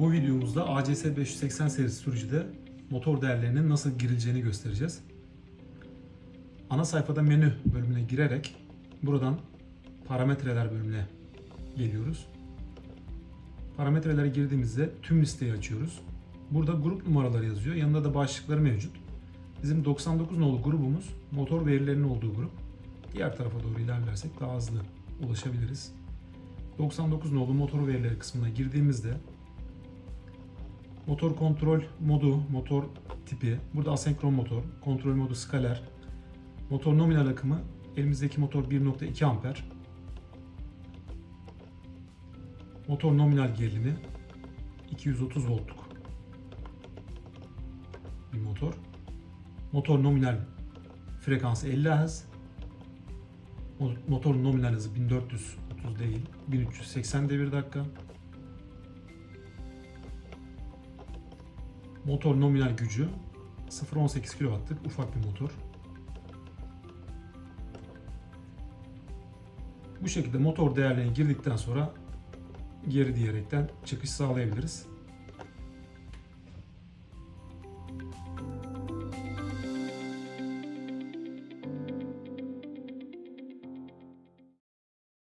Bu videomuzda ACS 580 serisi sürücüde motor değerlerinin nasıl girileceğini göstereceğiz. Ana sayfada menü bölümüne girerek buradan parametreler bölümüne geliyoruz. Parametrelere girdiğimizde tüm listeyi açıyoruz. Burada grup numaraları yazıyor. Yanında da başlıkları mevcut. Bizim 99 nolu grubumuz motor verilerinin olduğu grup. Diğer tarafa doğru ilerlersek daha hızlı ulaşabiliriz. 99 nolu motor verileri kısmına girdiğimizde motor kontrol modu, motor tipi, burada asenkron motor, kontrol modu skaler, motor nominal akımı, elimizdeki motor 1.2 amper, motor nominal gerilimi 230 voltluk bir motor. Motor nominal frekansı 50 Hz. Mo- Motor nominal hızı 1430 değil, 1380 devir dakika. Motor nominal gücü 0.18 kW'lık ufak bir motor. Bu şekilde motor değerlerine girdikten sonra geri diyerekten çıkış sağlayabiliriz.